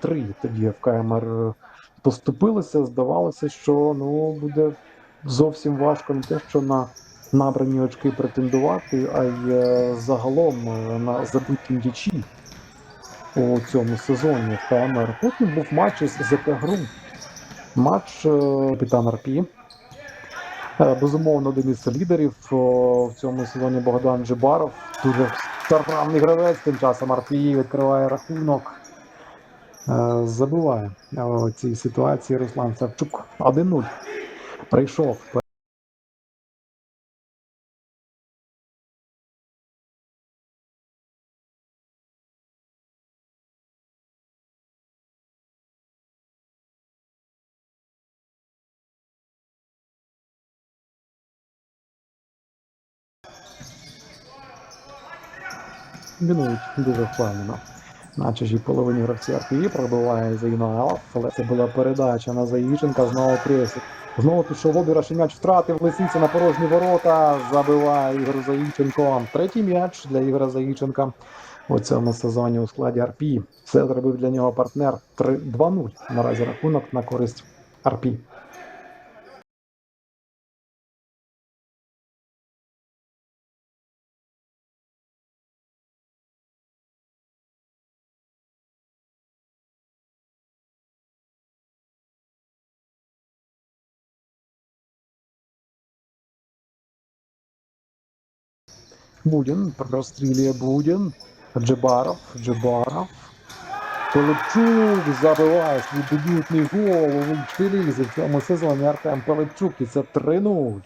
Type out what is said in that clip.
3 тоді ФКМР поступилися. Здавалося, що ну буде зовсім важко не те, що на набрані очки претендувати, а й е, загалом е, на забиті м'ячі у цьому сезоні ФКМР. Потім був матч із ЗК Гру. Матч е, капітан Арпі. Е, Безумовно, один із лідерів в цьому сезоні Богдан Джибаров. Дуже старанний гравець. Тим часом Арпій відкриває рахунок. Е, Забиває е, у цій ситуації Руслан Савчук. 1-0. Прийшов. Мінують дуже впевнено. На чужій половині гравці РПІ пробиває Зайноалов, але це була передача на Заїченка, знову пресик. Знову пішов обіграш, і м'яч втратив Лисиця на порожні ворота. Забиває Ігор Заїченко. Третій м'яч для Ігора Заїченка у цьому сезоні у складі РПІ. Все зробив для нього партнер 3-2-0. Наразі рахунок на користь РПІ. Будін прострілює Будін. Джебаров, Джебаров. Пилипчук забиває свій дебютний гол у Вільчелізі за цьому сезоні Артем Пилипчук. І це 3-0.